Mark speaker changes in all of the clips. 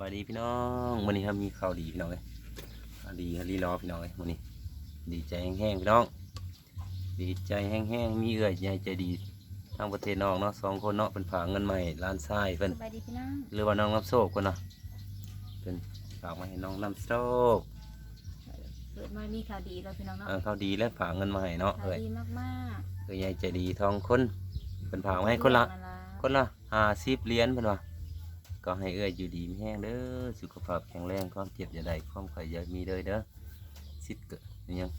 Speaker 1: บายดีพี่น้องวันนี้ครับมีข่าวดีพี่น้องเลยข่าวดีฮารีรอพี่น้องเลยวันนี้ ดีใจแห้งๆพี่น้อง ดีใจแห้งๆมีเอื้อยใหญ่ใจดีทางประเทศนอกเนาะสองคนเนาะเป็นฝากเงินใหม่ล้านทรายเป็น
Speaker 2: สบายดีพี่น้อง
Speaker 1: หรือว่าน้องน้ำโซกคนเนาะเป็นฝากมาให้น้องน้ำโซก
Speaker 2: เปิดมามีข่าวดีแล้วพี่น้องเนาะ
Speaker 1: เออข่าวดีและฝากเงินมาให้เนาะ
Speaker 2: ข่าว
Speaker 1: เอ้ย
Speaker 2: ดีมาก
Speaker 1: เอื้อยใหญ่ใจดีทองคนเป็นฝากมา
Speaker 2: ๆ
Speaker 1: ให้คนละ
Speaker 2: เรื่องอะไร
Speaker 1: คนละห้าสิบเหรียญเพิ่นว่า ก็ให้เอื้อยอยู่ดีมีแห้งเด้อสุขภาพแข็งแรงความเจ็บอย่าได้ความไข้อย่ามีเลยเด้อสิทธิ์เกิดนี่ยัง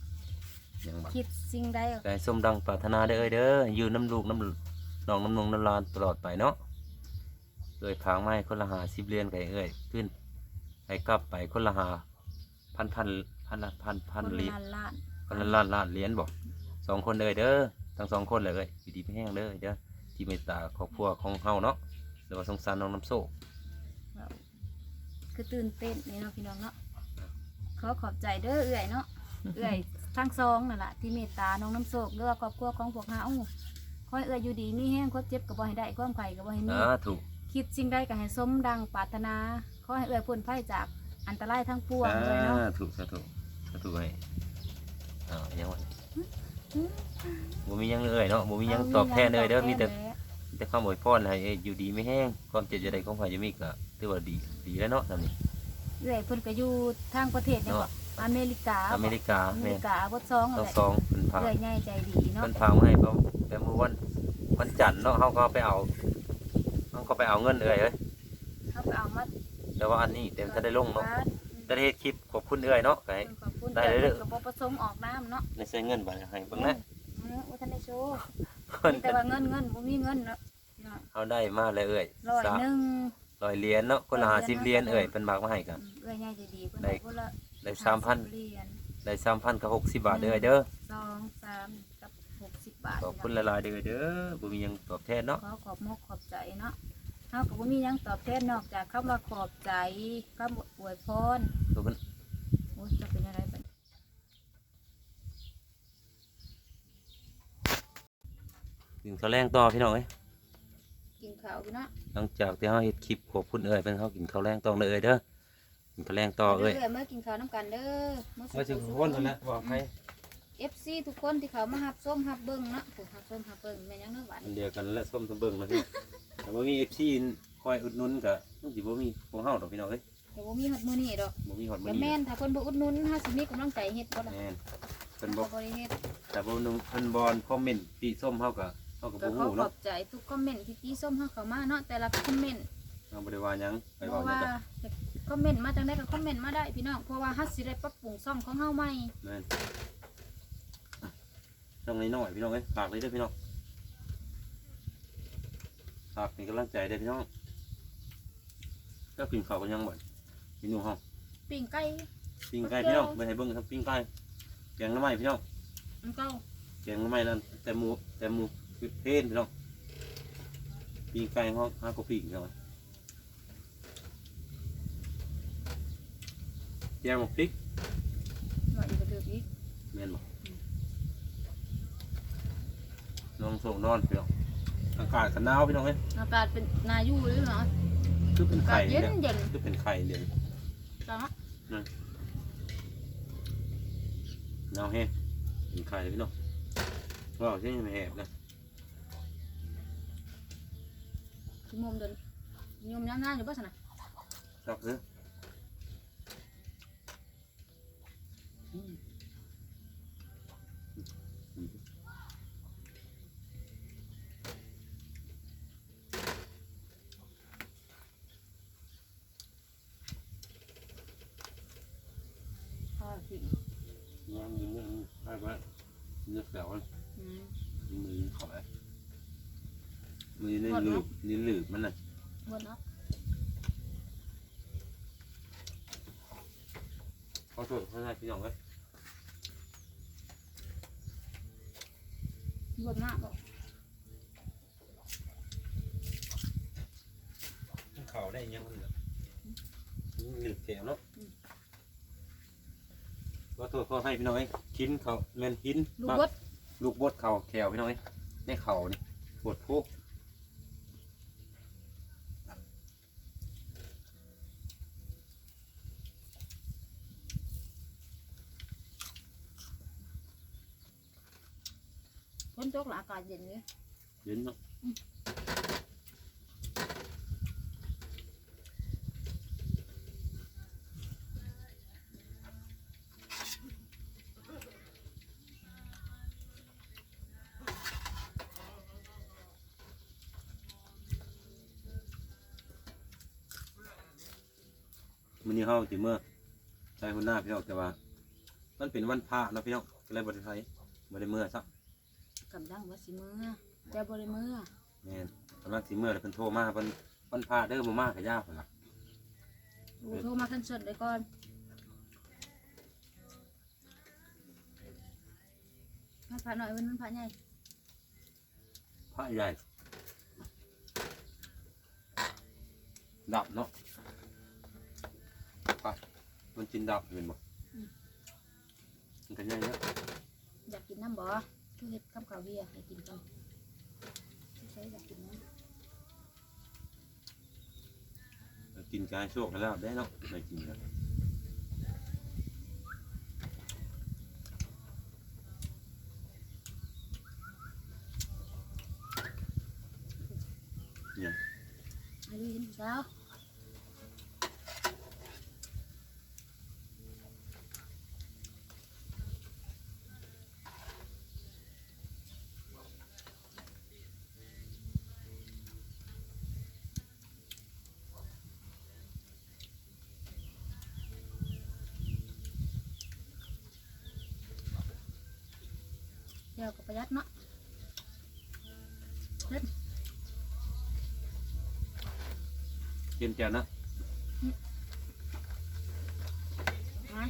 Speaker 1: ยังบ่
Speaker 2: คิดสิ่งใดก็
Speaker 1: ได้สมดังปรารถนาเด้อเอ้ยเด้ออยู่น้ำลูกน้ำน้องน้ำนงน้ำลานตลอดไปเนาะเอ้ยพางไม้คนละหาสิบเหรียญไก่เอ้ยขึ้นให้กลับไปคนละหาพันพันพันละพันพัน
Speaker 2: คน
Speaker 1: เหรียญ
Speaker 2: ล้านล้าน
Speaker 1: คนละล้านล้านเหรียญบอกสองคนเลยเด้อทั้งสองคนเลยเอ้ยอยู่ดีไม่แห้งเด้อเด้อที่เมตตาครอบครัวของเฮาเนาะหรือว่าสงสารน้องน้ำโซ่
Speaker 2: เรา คือตื่นเต้นนี่เนาะพี่น้องเนาะขอขอบใจเด้อเอื่อยเนาะเอื่อยทั้งสองนั่นแหละที่เมตตาน้องน้ำโศกเรือว่าครอบครัวของพวกเฮาคอยเอื่อยอยู่ดีมีแห้งความเจ็บก็บ่ให้ได้ความไข่ก็บ่ให้มี
Speaker 1: อ่าถูก
Speaker 2: คิดสิ่งใดก็ให้สมดังปรารถนาขอให้เอื่อยพ้นภัยจากอันตรายทั้งปวงเลยเนาะ
Speaker 1: อ่าถูกสาถูกสาถูกไงอ่ายังไงบ่มีหยังเลยเอ้ยเนาะบ่มีหยังตอบแทนเลยเด้อมีแต่แต่ความอวยพรให้เอ้ยอยู่ดีไม่แห้งความเจ็บจะได้ของฝ่ายจะมีก็ถือว่าดีดีแล้วเนาะทำนี้
Speaker 2: เอื่อยเพิ่นก็อยู่ทางประเทศเนี่ยบ่อเมริกา
Speaker 1: อเมริกา
Speaker 2: อเม
Speaker 1: แม่
Speaker 2: ริกาบดซอง
Speaker 1: ต้
Speaker 2: อะ
Speaker 1: อง
Speaker 2: ไร
Speaker 1: ซองเป็นพา
Speaker 2: เอื่อยง่ายใจดีเนาะ
Speaker 1: เป็นพามาให้เขาแต่เมื่อวันวันจันทร์เนาะเขาก็ไปเอาเขาก็ไปเอาเงินเอ้ยเอ้ย
Speaker 2: เขาไปเอามา
Speaker 1: แต่ว่าอันนี้เต็มจะได้ลงเนาะ
Speaker 2: บ้าน
Speaker 1: จะได้เฮ็ดคลิปขอบคุณเอ้ยเนาะไง
Speaker 2: ขอบคุณ
Speaker 1: ได้เลยเด้อ
Speaker 2: กับบ่ประสงค์ออกน้ำเนาะ
Speaker 1: ในใช้เงินไปให้เบิ่งนะ
Speaker 2: อืมว่าท่านได้โชว์
Speaker 1: เพิ่น
Speaker 2: มีแต่ว่าเงินเงินบ่มีเงินเนาะ
Speaker 1: เขาได้มาเลยเอ้ย
Speaker 2: ร้อย
Speaker 1: สาม
Speaker 2: หนึ่ง
Speaker 1: ร้อยเหรียญเนาะคนละห้าสิบเหรียญเอ้ยเป็นมากมาให้กัน
Speaker 2: อืมเอื่อยง่ายใจดีเพิ่น
Speaker 1: ได้
Speaker 2: ให้คนละ
Speaker 1: ได้สามพัน
Speaker 2: 50เหรียญ
Speaker 1: ได้สามพันกับหกสิบบาทเด้อเด้อ
Speaker 2: สองสามกับหกสิบบาท
Speaker 1: ขอบคุณหลายๆเด้อเด้อบ่มีหยังตอบแทนเนาะ
Speaker 2: ขอขอบมกขอบใจเนาะเฮาก็บ่มีหยังตอบแทนนอกจากคำว่าขอบใจคำอวยพร
Speaker 1: ขอบคุณ
Speaker 2: โอ้ยจะเป็นอะไรบัด
Speaker 1: ถึงข้าวแรงต่อพี่น้องเอ้ย
Speaker 2: กินข้าวอยู่เนาะ
Speaker 1: หลังจากที่เขาเฮ็ดคลิปขอบคุณเอ้ยเป็นเขากินข้าวแรงต่อเลยเอ้ยเด้อกินข้าวแรงต่อเอ้ย
Speaker 2: เด้อเมื่อกินข้าวน้ำกันเด้อเมื่อ
Speaker 1: มาถึงคนแล้วนะบอกให้
Speaker 2: เอฟซีทุกคนที่เขามาหับส้มหับเบิ้งเนาะผูกหับส้มหับเบิ้งแม่นยังเนื้อหวาน
Speaker 1: อันเดียวกันและส้มตะเบิงนะพี่แต่ว่ามีเอฟซีคอยอุดหนุนกะต้องสิบ่มีของเฮาดอกพี่น้องเอ้ย
Speaker 2: เดี๋ยวบ่มีหัดมือนี่ดอก
Speaker 1: บ่มีฮอดมื้
Speaker 2: แต่
Speaker 1: อนี้
Speaker 2: แม่นถ้าคนบ่อุดหนุนเฮาสิมีกำลังใจเฮ็ดบ่ล่ะ
Speaker 1: แม่นเพิ่น
Speaker 2: บ่
Speaker 1: บ่
Speaker 2: บ่ได้เฮ็ด
Speaker 1: แต่บ่นึงเพิ่นบ่อนคอมเมนต์ติส้มเฮาก็ เฮาก็
Speaker 2: ก็
Speaker 1: บ่
Speaker 2: ขอ
Speaker 1: ฮู้
Speaker 2: ขอ
Speaker 1: เนาะ
Speaker 2: บใจทุกคอมเมนต์ที่ตีส้มเฮาเข้ามาเนาะแต่ละคอมเมนต์
Speaker 1: เฮาบ่ได้ว่าหยังไป
Speaker 2: เพ
Speaker 1: เว้า
Speaker 2: ราะ
Speaker 1: หยัง
Speaker 2: ว่า
Speaker 1: ก็
Speaker 2: คอมเมนต์มาจังได๋ก็คอมเมนต์มาได้พี่น้องเพราะว่าเฮาสิได้ปรับปรุงซ่อมของเฮาใหม่
Speaker 1: แม่นต้องน้อยๆพี่น้องเอ้ยฝากเลยเด้อพี่น้องฝากเป็นกำลังใจเด้อพี่น้องก็กินข้าวกันยังบ่เมนูเฮา
Speaker 2: ปิ้งไก่
Speaker 1: ปิ้งไก่พี่น้องไปให้เบิ่งครับปิ้งไก่แกงหน้ำไม้พี่น้อง
Speaker 2: มันเก่า
Speaker 1: แกงหน้ำไม้นั่นแต่หมูแต่หมู คือเพนพี่น้องปิ้งไก่ห้องห้าก็ปิ้งพี่น้องแกงหมกพริก
Speaker 2: หน่อยอยู่ก็เดือดอีก
Speaker 1: แม่นบ่น้องส่งนอนพี่น้องอากาศกันหนาวพี่น้องเอ้ย
Speaker 2: อากาศเป็นนาอยู่หรือเนาะ
Speaker 1: คือเป็น
Speaker 2: อากา
Speaker 1: ไข่
Speaker 2: ศเย็น
Speaker 1: เนี่ย
Speaker 2: เย็น
Speaker 1: คือเป็นไข่เดี๋ยว
Speaker 2: จ้ะ
Speaker 1: หนาวแห้งเป็นไข่พี่น้องว้าวใช่ไหมแหบนะ
Speaker 2: สิมุมเดินยมย่างงานอยู่บ่ซั่นน่ะ
Speaker 1: ชอบซื้อยังยิงยังไปไปเลือกแล้ว
Speaker 2: อืม
Speaker 1: มือขอไป มือในหลืบนี่หลืบมันน่ะ
Speaker 2: หมดเนาะ
Speaker 1: ขอโทษขอโทษพี่น้องเอ้ย
Speaker 2: หมดหน้าบ่
Speaker 1: เขาได้ยังมันเหลือหลืบแถวเนาะขอโทษขอให้พี่น้องเอ้ยชิ้นเขาแม่นหิน
Speaker 2: ลูก
Speaker 1: มา
Speaker 2: บด
Speaker 1: ลูกบดเข่าแขวพี่น้องเอ้ยในเข่านี่ปวดพุก
Speaker 2: ตกหลาอากาศเย็นเลย
Speaker 1: เย็นเนาะมันนี่เฮาสิเมื่อใช้คนหน้าพี่น้องแต่ว่า มันเป็นวันพระเนาะพี่น้องก็เลยบ่ได้ใช้บ่ได้เมื่อซัก
Speaker 2: กำลังว่าสิมือแต่บ่ได้มือ
Speaker 1: แม่นกำลังสิเมื่อแล้วเพิ่นโทรมาเพิ่นวันพระเด้อบ่มาก็ยากพุ่นล่ะ
Speaker 2: โอ้โทรมาคันสดเลยก่อนมันผ่าหน่อยมันผ่าใหญ่
Speaker 1: พระใหญ่ดับเนาะไปมันจินดับเห็นบ่มันก็ใหญ่เนาะ
Speaker 2: อยากกินน้ำบ่ คือเห็ดกับข้าวเบียร์ให้กินกันใช้อยากกินน้ำ
Speaker 1: กินกายโชคกันแล้วได้เนาะได้กินแล้วเนี่ย
Speaker 2: อายุเห็นผู้สา วเดี๋ยวก็ประหยัดเนาะ
Speaker 1: กินแจ่วนะ
Speaker 2: มา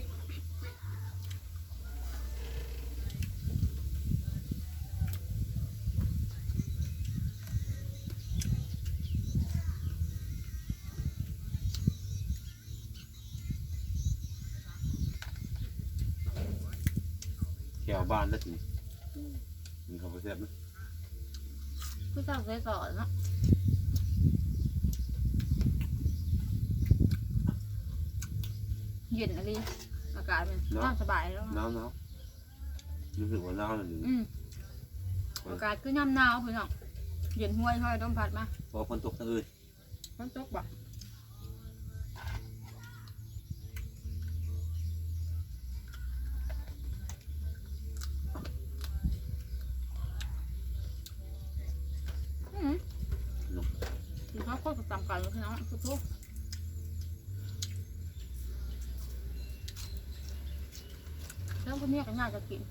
Speaker 1: แขวบ้านแล้วสิ มันเขาไปแซ่บนะ
Speaker 2: ผู้สาวเคยสอนเนาะเย็นอะไรอากาศมันน่าสบายแล้ว
Speaker 1: หนาวหนาวรู้สึกว่าหนาวเลย
Speaker 2: อืมอากาศคือย่ำหนาวพี่น้องเย็นห้วยห้อยต้มผัดมา
Speaker 1: พอฝนตกทั้งอื่น
Speaker 2: ฝนตกบ่อืมกินข้าวโพดกับตำไก่แล้วพี่น้องทุกทุก แล้วคนนี้ก็น่าจะกิน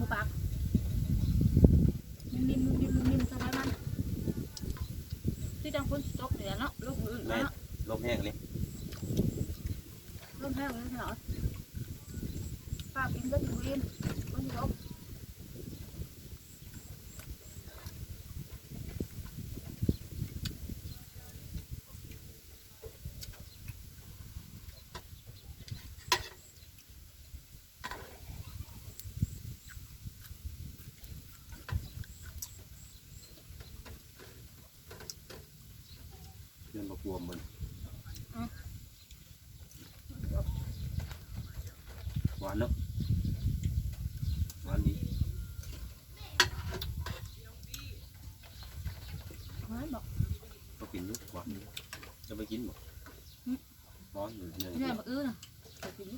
Speaker 2: ซ่บร้ายกินแต่หมูปากนิ่มๆนิ่มๆนิ่มๆสบายมันที่จังคนตกเหนือเนาะลูกอื่น
Speaker 1: แม่
Speaker 2: เนาะ
Speaker 1: ลมแห้งเลย
Speaker 2: เริ่มแห้งแล้วเหรอป้ากินก็ถึงวินคนที่ตก
Speaker 1: เดินมากลัวมันหวานเนาะหวานดี
Speaker 2: เฮ้ยบอก
Speaker 1: ก็กินอยู่หวานดีจะไปกินบ่ร้อนอยู่เนี่ย
Speaker 2: ไม่ได้บอก อื้อนะไปกินดิ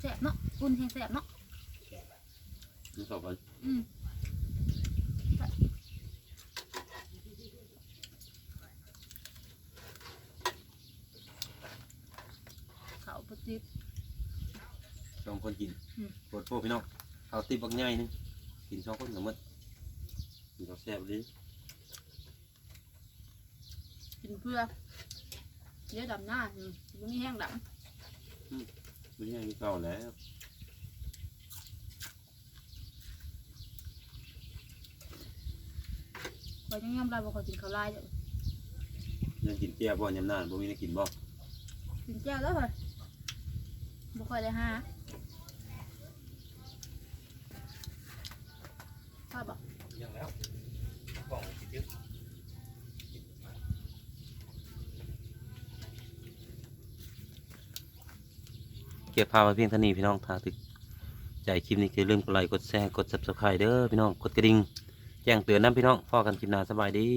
Speaker 2: แซ่บเนาะอุ่นแห้งแซ่บเนาะ
Speaker 1: นี่สอบกัน
Speaker 2: อืม จิบ
Speaker 1: สองคนกิน
Speaker 2: อืม
Speaker 1: ปวดพวกพี่น้องเอาติบบักใหญ่หนึงกินสองคนกับหมดกินข้าวแซ่บเลย
Speaker 2: กินเพื่อเดี๋ยวดำหน้าอืมบ่มีแห้งด
Speaker 1: ไม่ใช่ที่เก่าแล้วำ
Speaker 2: พอยังยำลายบ่ขอกินข้าวลายเด้อ
Speaker 1: ยังกินแก้วบ่ยำนานบ่มีได้กินบ่
Speaker 2: กินแก้วแล้วเหรอ บ่ค่อยได้หาทราบบ่
Speaker 1: ยังแล้วกล่องกินเยอะเก็บภาพมาเพียงเท่านี้พี่น้องถ้าถึกใจคลิปนี้คือเรื่องกดไลค์กดแชร์กด subscribe เด้อพี่น้องกดกระดิ่งแจ้งเตือนนะพี่น้องพอกันคลิปหน้าสบายดี